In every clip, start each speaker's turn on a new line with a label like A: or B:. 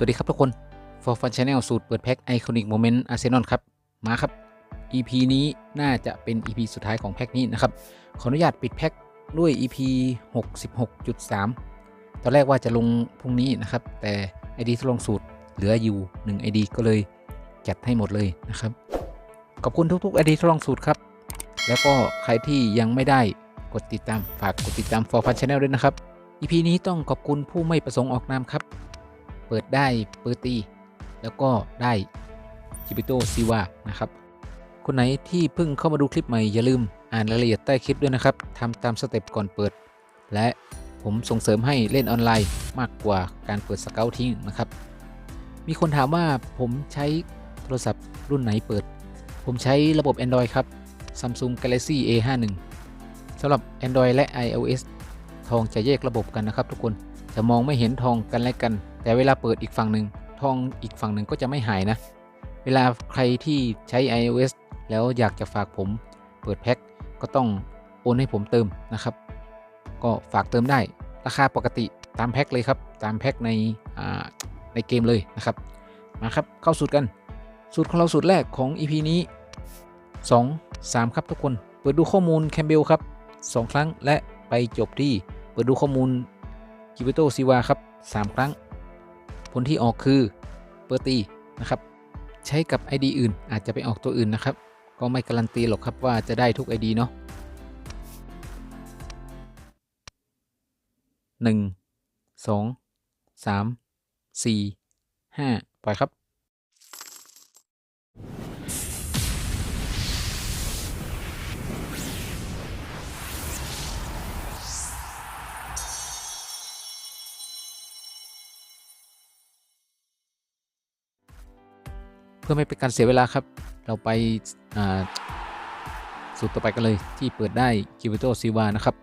A: สวัสดีครับทุกคน For Fun Channel สูตรเปิดแพ็ค Iconic Moment Arsenal ครับ มาครับ EP นี้น่าจะเป็น EP สุดท้ายของแพ็คนี้นะครับ ขออนุญาตปิดแพ็คด้วย EP 66.3 ตอนแรกว่าจะลงพรุ่งนี้นะครับ แต่ ID ทดลองสูตรเหลืออยู่ 1 ID ก็เลยจัดให้หมดเลยนะครับ ขอบคุณทุกๆ ID ทดลองสูตรครับ แล้วก็ใครที่ยังไม่ได้กดติดตามฝากกดติดตาม For Fun Channel ด้วยนะครับ EP นี้ต้องขอบคุณผู้ไม่ประสงค์ออกนามครับ เปิดได้เปิดตี แล้วก็ได้จิบิโตซิวานะครับ คนไหนที่เพิ่งเข้ามาดูคลิปใหม่ อย่าลืมอ่านรายละเอียดใต้คลิปด้วยนะครับทำตามสเต็ปก่อนเปิด และผมส่งเสริมให้เล่นออนไลน์มากกว่าการเปิดสเกลทิ้งนะครับ มีคนถามว่าผมใช้โทรศัพท์รุ่นไหนเปิด ผมใช้ระบบ Android ครับ Samsung Galaxy A51 สำหรับ Android และ iOS ทองจะแยกระบบกันนะครับทุกคนจะมองไม่เห็นทองกันและกัน แต่เวลาเปิดอีกฝั่งหนึ่งทองอีกฝั่งหนึ่งก็จะไม่หายนะ เวลาใครที่ใช้ iOS แล้วอยากจะฝากผมเปิดแพ็คก็ต้องโอนให้ผมเติมนะครับ ก็ฝากเติมได้ ราคาปกติตามแพ็คเลยครับ ตามแพ็คในในเกมเลยนะครับ มาครับ เข้าสูตรกัน สูตรของเราสูตรแรกของ EP นี้ 2 3 ครับทุกคน เปิดดูข้อมูลแคมเบลครับ 2 ครั้งและไปจบที่ เปิดดูข้อมูลกิบิโตซิวาครับ 3 ครั้ง ผลที่ออกคือเปอร์ตีนะครับใช้กับ ID อื่นอาจจะไปออกตัวอื่นนะครับ ก็ไม่การันตีหรอกครับว่าจะได้ทุก ID เนาะหนึ่งสองสามสี่ห้าปล่อยครับ พื่อไม่เป็นการเสียเวลาครับ เราไปสูตรต่อไปกันเลยที่เปิดได้กิวิโตซิวานะครับ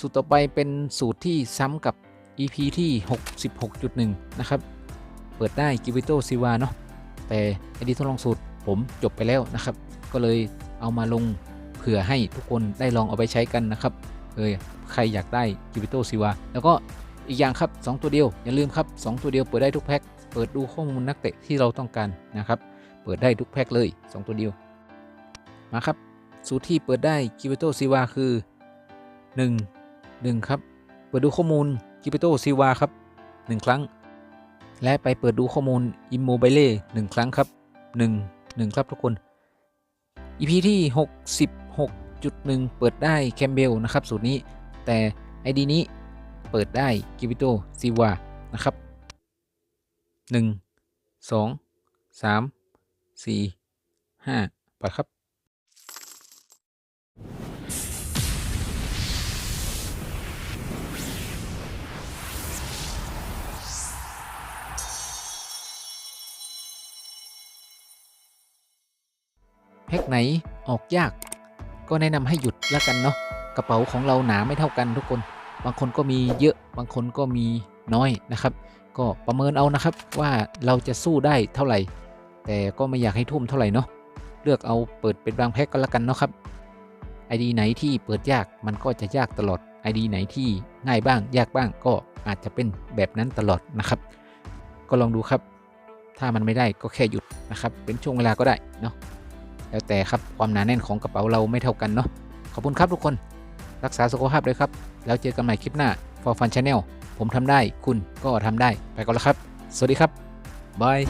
A: สูตรต่อไปเป็นสูตรที่ซ้ำกับ EP ที่ 66.1 นะครับ เปิดได้กิวิโตซิวาเนาะแต่ไอดีทดลองสูตรผมจบไปแล้วนะครับ ก็เลยเอามาลงเผื่อให้ทุกคนได้ลองเอาไปใช้กันนะครับเออใครอยากได้กิวิโตซิวาแล้วก็อีกอย่างครับ 2 ตัวเดียว อย่าลืมครับ 2 ตัวเดียวเปิดได้ทุกแพ็คเปิดดูข้อมูลนักเตะที่เราต้องการนะครับ เปิดได้ทุกแพ็คเลย 2 ตัวเดียว มาครับ สูตรที่เปิดได้กิปโตซีวาคือ 1 1 ครับ เปิดดูข้อมูลกิปโตซีวาครับ 1 ครั้ง และไปเปิดดูข้อมูลอิมโม i บเล่1ครั้งครับ 1 1 ครับทุกคน EP ที่ 66.1 เปิดได้แคมเบลนะครับ สูตรนี้แต่ ID นี้เปิดได้กิปิโตซีวานะครับ 1 2 3 สี่ห้าไปครับ แพ็คไหนออกยาก ก็แนะนำให้หยุดแล้วกันเนาะกระเป๋าของเราหนาไม่เท่ากันทุกคน บางคนก็มีเยอะบางคนก็มีน้อยนะครับ ก็ประเมินเอานะครับว่าเราจะสู้ได้เท่าไหร่ แต่ก็ไม่อยากให้ทุ่มเท่าไหร่เนาะเลือกเอาเปิดเป็นบางแพ็กก็แล้วกันเนาะครับ ID ไหนที่เปิดยากมันก็จะยากตลอด ID ไหนที่ง่ายบ้าง ยากบ้างก็อาจจะเป็นแบบนั้นตลอดนะครับ ก็ลองดูครับ ถ้ามันไม่ได้ก็แค่หยุดนะครับ เป็นช่วงเวลาก็ได้เนาะแล้วแต่ครับความหนาแน่นของกระเป๋าเราไม่เท่ากันเนาะขอบคุณครับทุกคน รักษาสุขภาพด้วยครับ แล้วเจอกันใหม่คลิปหน้า For Fun Channel ผมทำได้คุณก็ทำได้ไปก่อนแล้วครับ สวัสดีครับบาย